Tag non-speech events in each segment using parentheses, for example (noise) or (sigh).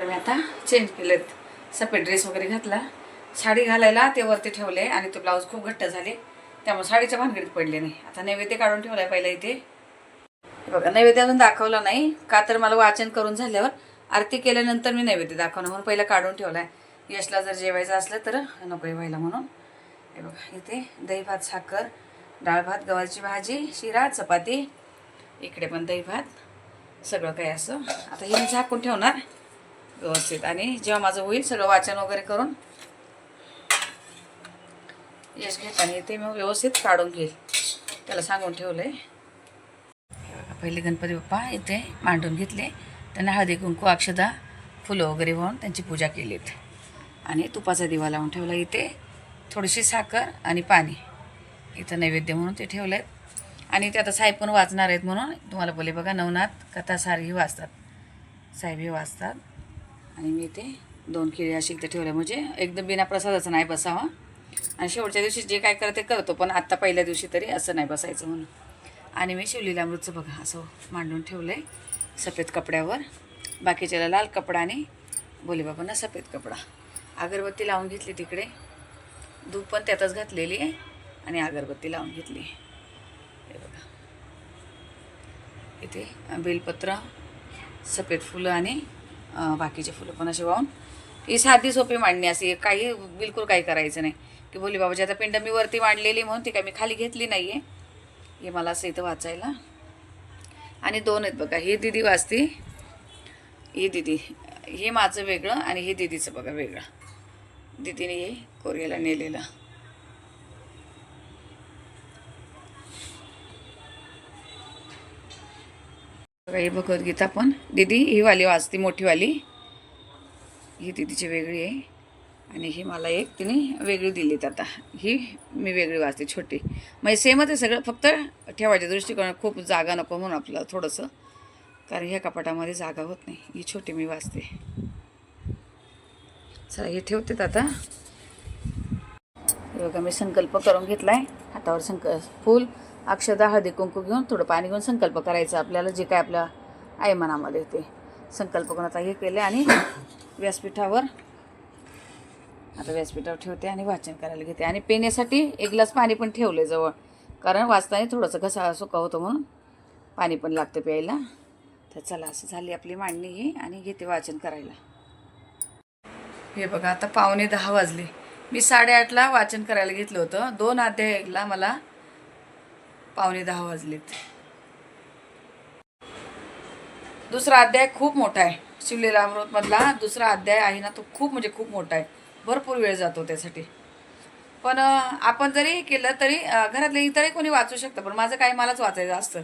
मी आता चेंज केलेत. सफेद ड्रेस वगैरे घातला. साडी घालायला ते वरती ठेवले आणि ते ब्लाऊज खूप घट्ट झाले. त्यामुळे साडीच्या भानगडीत पडले नाही. आता नैवेद्य काढून ठेवलाय पहिला इथे. बघा नैवेद्य अजून दाखवला नाही. का तर मला वाचन करून झाल्यावर आरती केल्यानंतर मी नैवेद्य दाखवणार. म्हणून पहिला काढून ठेवलाय. यशला जर जेवायचं असलं तर नको व्हायला म्हणून. हे बघा इथे दही भात साखर डाळ भात गव्हाची भाजी शिरा चपाती. इकडे पण दही भात. सगळं काही असं. आता हे मी झाकून ठेवणार. व्यवस्थित. आणि जेव्हा माझं होईल सगळं वाचन वगैरे करून यश घेताना ते मग व्यवस्थित काढून घेईल. त्याला सांगून ठेवलं आहे पहिले गणपती बाप्पा इथे मांडून घेतले. त्यांना हळदी कुंकू अक्षदा फुलं वगैरे वाहून त्यांची पूजा केलीत. आणि तुपाचा दिवा लावून ठेवला इथे. थोडीशी साखर आणि पाणी. इथं नैवेद्य म्हणून ते ठेवलं आहेत आणि ते आता साहेब पण वाचणार आहेत म्हणून. तुम्हाला बोले बघा नवनाथ कथा सारही वाचतात. साहेबही वाचतात. आणि मी इथे दोन केळी अशी इथे ठेवल्या. म्हणजे एकदम बिना प्रसादाचं नाही बसावा. आणि शेवटच्या दिवशी जे काय करते करतो पण आत्ता पहिल्या दिवशी तरी असं नाही बसायचं म्हणून. आणि मी शिवलीला अमृतचं बघा असं मांडून ठेवलं आहे सफेद कपड्यावर. बाकीच्याला लाल कपडा आणि भोलेबाबांना सफेद कपडा. अगरबत्ती लावून घेतली तिकडे. धूप पण त्यातच घातलेली आहे आणि अगरबत्ती लावून घेतली हे बघा. इथे बेलपत्र सफेद फुलं आणि बाकीचे फुलं. पण असे वाहून? ही साधी सोपी मांडणी अशी काही बिलकुल काही करायचं नाही. की बोली बाबाजी आता पिंड मी वरती मांडलेली म्हणून ती काय मी खाली घेतली नाही आहे हे मला असं इथं वाचायला. आणि दोन आहेत बघा ही दिदी वाचती ही दिदी. हे माझं वेगळं आणि हे दिदीचं बघा वेगळं. दिदीने हे कोरियाला नेलेलं. बघा भगवद्गीता पण. दिदी ही वाली वाजती मोठीवाली ही दिदीची वेगळी आहे. आणि ही मला एक तिने वेगळी दिलीत आता. ही मी वेगळी वाचते छोटी. म्हणजे सेमच आहे सगळं. फक्त ठेवायच्या दृष्टिकोन खूप जागा नको म्हणून आपलं थोडंसं. कारण ह्या कपाटामध्ये जागा होत नाही. ही छोटी मी वाचते चला हे ठेवतेत आता. बघा मी संकल्प करून घेतला आहे हातावर संक फूल. अक्षदा हळदी कुंकू घेऊन थोडं पाणी घेऊन संकल्प करायचा आपल्याला जे काय आपल्या आहे मनामध्ये ते संकल्प करून आता हे केले आणि व्यासपीठावर आता व्यासपीठावर ठेवते आणि वाचन करायला घेते. आणि पिण्यासाठी एक ग्लास पाणी पण ठेवले जवळ कारण वाचताना थोडंसं घसा सुका होतो म्हणून पाणी पण लागतं प्यायला. तर चला असं झाली आपली मांडणी ही आणि घेते वाचन करायला. हे बघा आता पावणे दहा वाजले. मी साडेआठला वाचन करायला घेतलं होतं. दोन अध्यायाला मला पावणे दहा वाजलेत. दुसरा अध्याय खूप मोठा आहे. शिवलेला अमृतमधला दुसरा अध्याय आहे ना तो खूप म्हणजे खूप मोठा आहे. भरपूर वेळ जातो त्यासाठी. पण आपण जरी केलं तरी घरातले इतरही कोणी वाचू शकतं पण माझं काही मलाच वाचायचं असतं.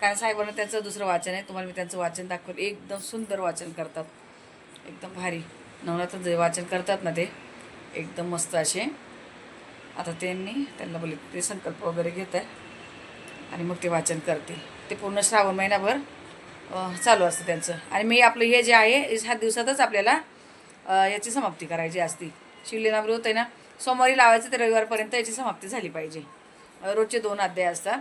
कारण साहेबांना त्यांचं दुसरं वाचन आहे तुम्हाला मी त्यांचं वाचन दाखवलं एकदम सुंदर वाचन करतात. एकदम भारी. नवरात्र जे वाचन करतात ना ते एकदम मस्त असे. आता त्यांनी त्यांना बोलले ते संकल्प वगैरे घेत आहे आणि मग ते वाचन करतील. ते पूर्ण श्रावण महिनाभर चालू असतं त्यांचं. आणि मी आपलं हे जे आहे हे दिवसातच आपल्याला याची समाप्ती करायची असती. शिवलीनामृत आहे ना सोमवारी लावायचं ते रविवारपर्यंत याची समाप्ती झाली पाहिजे. रोजचे दोन अध्याय असतात.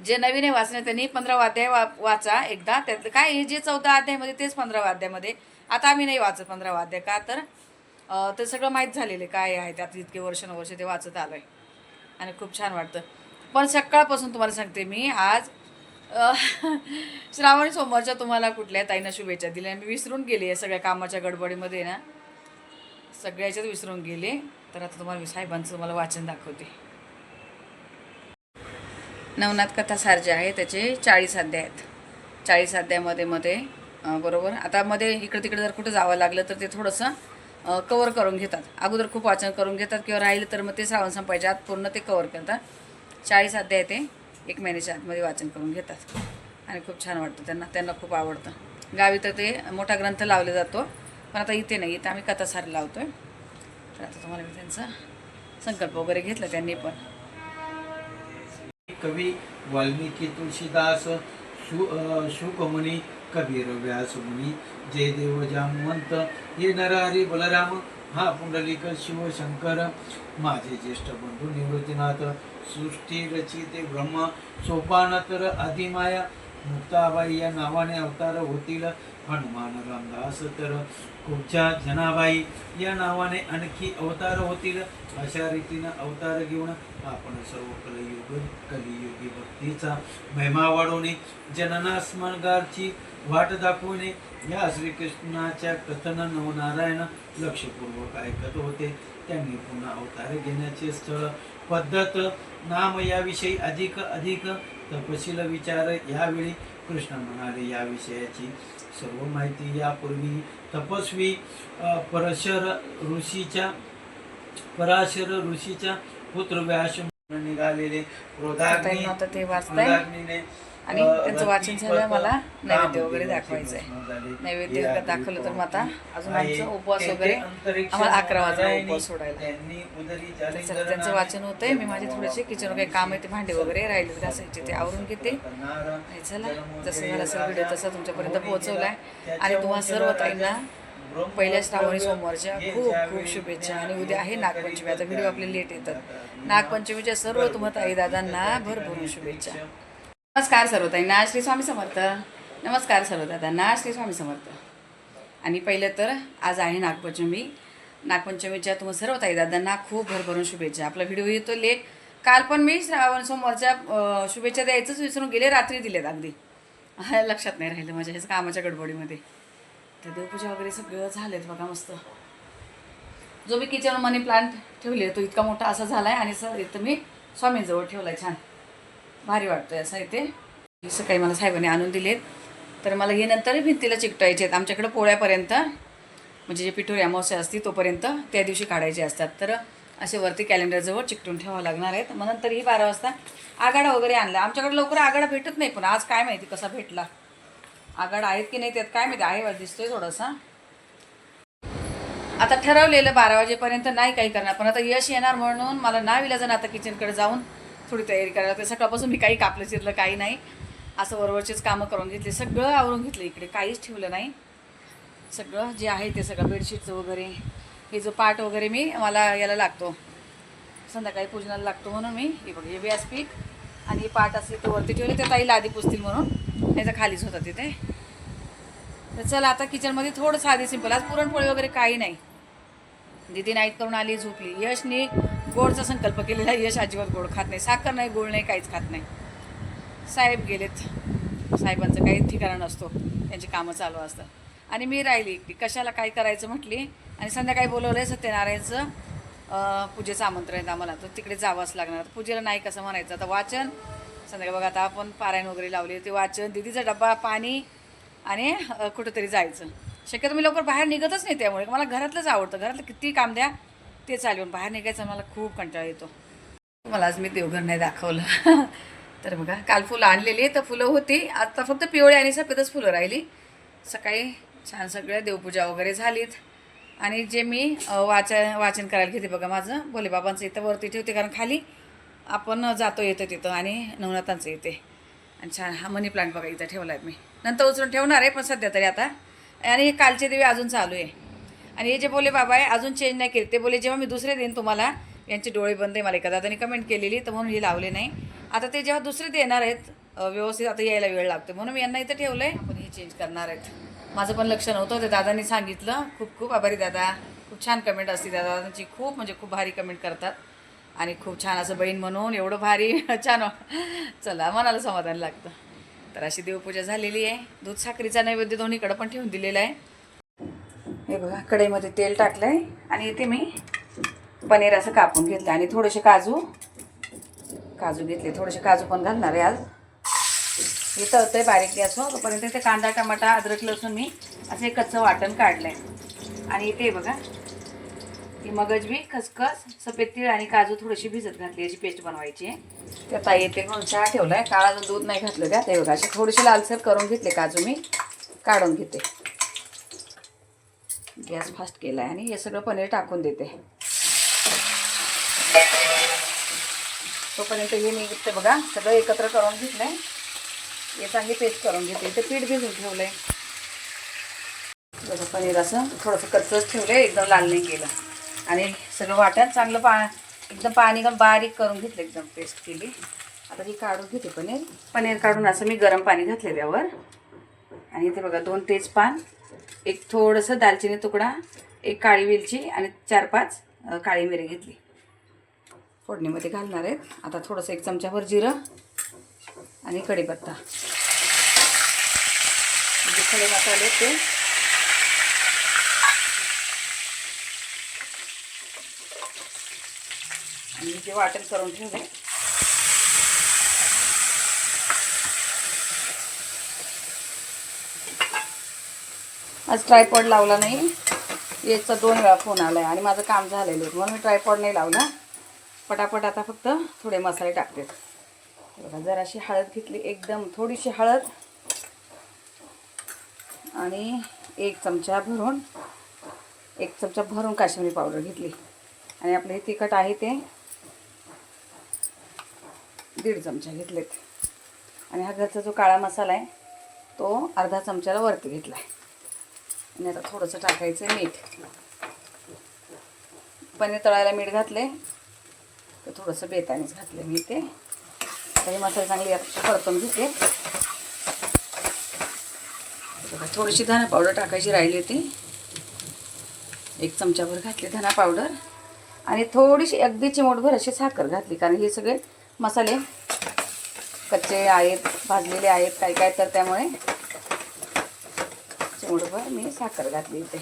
जे नवीन आहे वाचणे त्यांनी पंधरा अध्याय वा वाचा एकदा. त्यातलं काय हे जे चौदा अध्यायमध्ये तेच पंधरा अध्यायमध्ये. आता आम्ही नाही वाचत पंधरा अध्याय का तर ते सगळं माहीत झालेलं आहे काय आहे त्यात इतके वर्षानुवर्ष ते वाचत आलं आहे आणि खूप छान वाटतं. पण सकाळपासून तुम्हाला सांगते मी आज श्रावणी सोमवारच्या तुम्हाला कुठल्या ताईंना शुभेच्छा दिल्या. मी विसरून गेले या सगळ्या कामाच्या गडबडीमध्ये ना. सगळ्याच्याच विसरून गेले. तर आता तुम्हाला साहेबांचं तुम्हाला वाचन दाखवते. नवनाथ कथा सार जे आहे त्याचे चाळीस अध्याय आहेत. चाळीस अध्यायामध्ये मध्ये बरोबर. आता मध्ये इकडे तिकडे जर कुठं जावं लागलं तर ते थोडंसं कवर करून घेतात. अगोदर खूप वाचन करून घेतात किंवा राहिलं तर मग ते श्रावण संपायच्या आत पूर्ण ते कवर करतात. चाळीस अध्याय ते एक महिन्याच्या आतमध्ये वाचन करून घेतात. आणि खूप छान वाटतं त्यांना त्यांना खूप आवडतं. गावी तर ते मोठा ग्रंथ लावला जातो पण आता इथे नाही इथं आम्ही कथासार लावतो आहे तर आता तुम्हाला मी त्यांचा संकल्प वगैरे घेतला त्यांनी पण. कवी वाल्मिकी तुळशीदास शु शुकमुनी कबीर व्यास मुनी जय देव जामवंत हे नरहरी बलराम हा पुंडलिक शिवशंकर माझे ज्येष्ठ बंधू निवृत्तीनाथ सृष्टी रचिते ब्रह्म सोपान तर आदिमाया मुक्ताबाई या नावाने अवतार होतील हनुमान रामदास तर खूपच्या जनाबाई या नावाने आणखी अवतार होतील? अशा रीतीनं अवतार घेऊन आपण सर्व कलयुग कलियुगी भक्तीचा महिमा वाढवणे जनना वाट दाखवणे या श्रीकृष्णाच्या कथन नवनारायण लक्षपूर्वक ऐकत होते. त्यांनी पुन्हा अवतार घेण्याचे स्थळ पद्धत नाम याविषयी अधिक अधिक तपशील विचार. यावेळी कृष्ण म्हणाले या विषयाची सर्व माहिती यापूर्वी तपस्वी परशर ऋषीच्या पराशर ऋषीच्या पुत्र व्यास निघालेले. क्रोधाग्नी आणि त्यांचं वाचन झालं मला. नैवेद्य वगैरे भस्म झाले. नैवेद्य दाखवलं तर मग आता अजून आहे. आमचा उपवास वगैरे आम्हाला अकरा वाजता उपवास सोडायला. त्यांचं वाचन होतंय. मी माझे थोडेसे किचन काही काम आहे ते भांडे वगैरे राहिले घासायचे ते आवरून घेते. चला जसं झालं असेल व्हिडिओ तसा तुमच्यापर्यंत पोहोचवलाय. आणि तुम्हा सर्व ताईंना पहिल्या श्रावणी सोमवारच्या खूप खूप शुभेच्छा. आणि उद्या आहे नागपंचमी. आता व्हिडिओ आपले लेट येतात. नागपंचमीच्या सर्व तुम्हा ताई दादांना भरभरून शुभेच्छा. नमस्कार सर्वताईंना श्री स्वामी समर्थ. नमस्कार सर्व श्री स्वामी समर्थ. आणि पहिलं तर आज आहे नागपंचमी. नागपंचमीच्या तुम्हा सर्व ताई दादांना खूप भरभरून शुभेच्छा. आपला व्हिडिओ येतो लेट. काल पण मी श्रावण सोमवारच्या शुभेच्छा द्यायचंच विसरून गेले रात्री दिलेत अगदी. (laughs) लक्षात नाही राहिलं माझ्या ह्याच कामाच्या गडबडीमध्ये. तर देवपूजा वगैरे सगळं झालेत बघा मस्त. जो मी किचन मनी प्लांट ठेवले तो इतका मोठा असा झाला आहे आणि सर इथं मी स्वामींजवळ ठेवला आहे छान. भारी वाटतोय असं इथे सकाळी मला साहेबांनी आणून दिलेत. तर मला हे नंतर भिंतीला चिकटायचे आहेत. आमच्याकडं पोळ्यापर्यंत म्हणजे जे पिठोरी अमावस्या असते तोपर्यंत त्या दिवशी काढायचे असतात. तर असे वरती कॅलेंडरजवळ चिकटून ठेवावं लागणार आहेत. मग नंतर ही बारा वाजता आगाडा वगैरे आणला. आमच्याकडे लवकर आगाडा भेटत नाही पण आज काय माहिती कसा भेटला. आगाडा आहेत की नाही त्यात काय माहिती आहे दिसतोय थोडासा. आता ठरवलेलं बारा वाजेपर्यंत नाही काही करणार. पण आता यश येणार म्हणून मला ना विलाजन आता किचनकडे जाऊन थोडी तयारी करायला लागते. सकाळपासून मी काही कापलं चिरलं काही नाही. असं वरवरचेच कामं करून घेतले. सगळं आवरून घेतलं इकडे. काहीच ठेवलं नाही. सगळं जे आहे ते सगळं बेडशीटचं वगैरे. हे जो पाट वगैरे मी मला याला लागतो. संध्याकाळी पूजनाला लागतो म्हणून मी. हे बघ हे व्यासपीठ आणि हे पाट असते ते वरती ठेवले. ते ताईला आधी पुसतील म्हणून. नाही तर खालीच होता तिथे. तर चला आता किचनमध्ये थोडं साधी सिंपल आज पुरणपोळी वगैरे काही नाही. दिदी नाईट करून आली झोपली. यशने गोडचा संकल्प केलेला यश अजिबात गोड खात नाही. साखर नाही गोड नाही काहीच खात नाही. साहेब गेलेत. साहेबांचं काही ठिकाणा नसतो. त्यांची कामं चालू असतात. आणि मी राहिली की कशाला काय करायचं म्हटली? आणि संध्याकाळी बोलवलं आहे सत्यनारायणचं पूजेचं आमंत्रण आहे आम्हाला. तर तिकडे जावंच लागणार. पूजेला नाही कसं म्हणायचं? आता वाचन. संध्याकाळी बघा आता आपण पारायण वगैरे लावले. ते वाचन. दिदीचा डब्बा पाणी आणि कुठंतरी जायचं. शक्यतो मी लवकर बाहेर निघतच नाही त्यामुळे. मला घरातलंच आवडतं. घरातलं किती काम द्या ते चालवून बाहेर निघायचं मला खूप कंटाळा येतो. मला आज मी देवघर नाही दाखवलं. (laughs) तर बघा काल फुलं आणलेली तर फुलं होती. आता फक्त पिवळी आणि सफेदच फुलं राहिली. सकाळी छान सगळ्या देवपूजा वगैरे झालीत. आणि जे मी वाचन वाचन करायला घेते बघा माझं भोलेबाबांचं इथं वरती ठेवते कारण खाली. आपण जातो येतो तिथं आणि नवनाथांचं येते आणि छान हा मनी प्लांट बघा इथं ठेवला आहे मी. नंतर उचलून ठेवणार आहे पण सध्या तरी आता आणि हे कालचे दिवे अजून चालू आहे. आणि हे जे बोले बाबा आहे अजून चेंज नाही केले. ते बोले जेव्हा मी दुसरे देईन तुम्हाला यांचे डोळे बंद आहे मला एका दादाने कमेंट केलेली तर म्हणून हे लावले नाही. आता ते जेव्हा दुसरे देणार आहेत व्यवस्थित आता यायला वेळ लागतो म्हणून मी यांना इथं ठेवलं आहे आपण हे चेंज करणार आहेत. माझं पण लक्ष नव्हतं ते दादानी सांगितलं. खूप खूप आभारी दादा. खूप छान कमेंट असते दादा. दादांची खूप म्हणजे खूप भारी कमेंट करतात. आणि खूप छान असं बहीण म्हणून एवढं भारी (laughs) छान. चला मनाला समाधान लागतं. तर अशी देवपूजा झालेली आहे. दूध साखरीचा नैवेद्य दोन्हीकडं पण ठेवून दिलेला आहे. हे बघा कढईमध्ये तेल टाकलं आहे आणि इथे मी पनीर असं कापून घेतलं आणि थोडेसे काजू काजू घेतले थोडेसे काजू पण घालणार आहे आज. हे तळतंय बारीक गॅसवर हो, तोपर्यंत इथे कांदा टमाटा अद्रक लसूण मी असं एक कच्चं वाटण काढलं आहे आणि इथे बघा ही मगज बी खसखस सफेद तीळ आणि काजू थोडीशी भिजत घातली याची पेस्ट बनवायची. आहे त्या ताई येते म्हणून चहा ठेवलाय. काळाचं दूध नाही घातलं त्यात ते बघा अशी थोडीशी लालसर करून घेतले काजू मी. काढून घेते. गॅस फास्ट केलाय आणि हे सगळं पनीर टाकून देते. तोपर्यंत हे मी इथे बघा सगळं एकत्र करून घेतलंय. हे चांगली पेस्ट करून घेते. इथे पीठ भिजून ठेवलंय. बघा पनीर असं थोडंसं कच्चंच ठेवलंय एकदम लाल नाही केलं. आणि सगळं वाटण चांगलं पा एकदम पाणी एकदम बारीक करून घेतलं एकदम पेस्ट केली. आता ही काढून घेते पनीर. पनीर काढून असं मी गरम पाणी घातले त्यावर. आणि इथे बघा दोन तेजपान एक थोडंसं दालचिनी तुकडा एक काळी वेलची आणि चार पाच काळी मिरी घेतली. फोडणीमध्ये घालणार आहेत. आता थोडंसं एक चमच्याभर जिरं आणि कढीपत्ता. जे खडे मसाले आहेत ते. आणि जे वाटण करून ठेवले आज ट्रायपॉड लावला नाही. याचा दोन वेळा फोन आला आहे आणि माझं काम झालेलं आहे. म्हणून मी ट्रायपॉड नाही लावला. पटापट आता फक्त थोडे मसाले टाकते. बघा जराशी हळद घेतली. एकदम थोडीशी हळद. आणि एक चमचा भरून एक चमचा भरून काश्मीरी पावडर घेतली. आणि आपलं हे तिखट आहे ते दीड चमचा घेतलेत. आणि हा घरचा जो काळा मसाला आहे तो अर्धा चमच्याला वरती घेतला आहे आणि आता थोडंसं टाकायचं आहे मीठ. पनीर तळायला मीठ घातले तर थोडंसं बेतानेच घातलं मी ते. आता हे मसाले चांगले परतून घेते. थोडीशी धना पावडर टाकायची राहिली होती. एक चमचाभर घातली धना पावडर. आणि थोडीशी अगदी चिमोटभर अशी साखर घातली कारण हे सगळे मसाले कच्चे आहेत भाजलेले आहेत काय काय तर त्यामुळे चिमडभर मी साखर घातली इथे.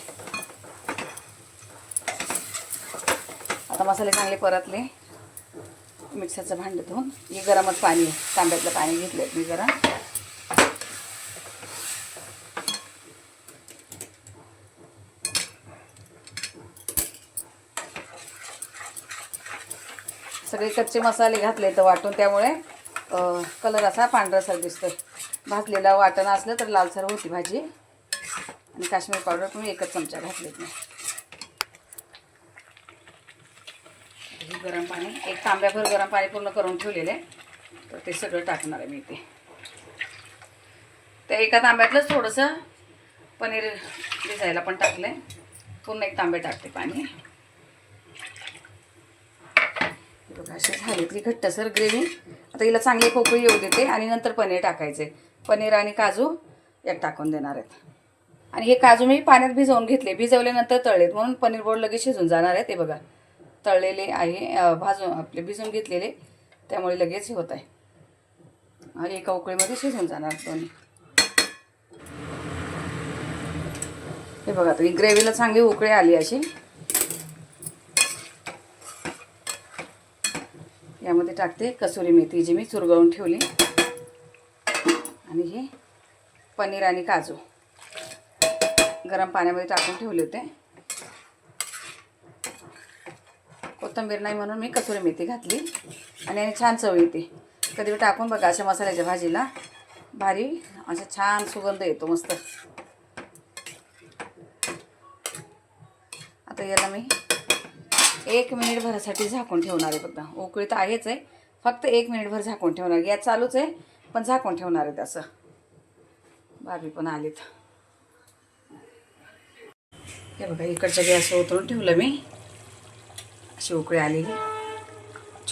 आता मसाले चांगले परतले. मिक्सरचं भांडं धुवून हे गरमच पाणी तांब्यातलं पाणी घेतलं मी गरम. सगळे कच्चे मसाले घातले तर वाटून त्यामुळे कलर असा पांढरासर दिसतोय. भाजलेला वाटणं असलं तर लालसर होती भाजी. आणि काश्मीर पावडर पण एकच चमचा घातलेत मी. गरम पाणी एक तांब्याभर गरम पाणी पूर्ण करून ठेवलेलं आहे. तर ते सगळं टाकणार आहे मी ते त्या एका तांब्यातलंच थोडंसं पनीर भिजायला पण टाकलं आहे पूर्ण एक तांबे टाकते पाणी. बघा अशी झाली. ती घट्टसर ग्रेव्ही. आता हिला चांगली पोकळी येऊ देते आणि नंतर पनीर टाकायचे. पनीर आणि काजू यात टाकून देणार आहेत. आणि हे काजू मी पाण्यात भिजवून घेतले. भिजवल्यानंतर तळलेत. म्हणून पनीर बोर्ड लगेच शिजून जाणार आहे ते बघा. तळलेले आहे भाजून आपले भिजून घेतलेले. त्यामुळे लगेच हे होत आहे. आणि एका उकळीमध्ये शिजून जाणार दोन्ही. हे बघा तुम्ही ग्रेव्हीला चांगली उकळी आली अशी. यामध्ये टाकते कसुरी मेथी जी मी चुरगळून ठेवली. आणि हे पनीर आणि काजू. गरम पाण्यामध्ये टाकून ठेवले होते. कोथिंबीर नाही म्हणून मी कसुरी मेथी घातली. आणि याने छान चव येते. कधी टाकून बघा अशा मसाल्याच्या भाजीला. भारी असा छान सुगंध येतो मस्त. आता याला मी एक मिनिट भरासाठी झाकून ठेवणार आहे बघा. उकळी तर आहेच आहे. फक्त एक मिनिटभर झाकून ठेवणार. गॅस चालूच आहे पण झाकून ठेवणार आहे तसं भाभी पण आलीत. हे बघा इकडच्या गॅस उतरून ठेवलं मी. अशी उकळी आलेली.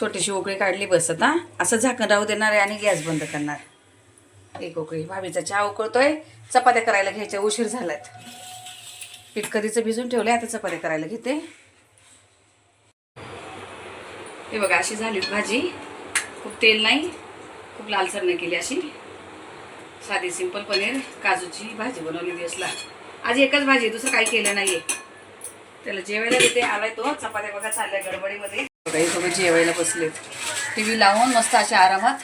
छोटीशी उकळी काढली बस आता असं झाकण राहू देणार आहे आणि गॅस बंद करणार. एक उकळी. भाभीचा चहा उकळतोय. चपात्या करायला घ्यायच्या उशीर झालात पीठ कधीचं भिजून ठेवले आता चपात्या करायला घेते. हे बघा अशी झाली भाजी. खूप तेल नाही खूप लालसर नाही केली अशी. साधी सिंपल पनीर काजूची भाजी बनवली दिवसला आज एकच भाजी दुसरं काही केलं नाहीये. त्याला जेवायला देते आलाय तो. चपात्या बघा चालल्या गडबडीमध्ये. बघा हे सगळं जेवायला बसले टी व्ही लावून मस्त अशा आरामात.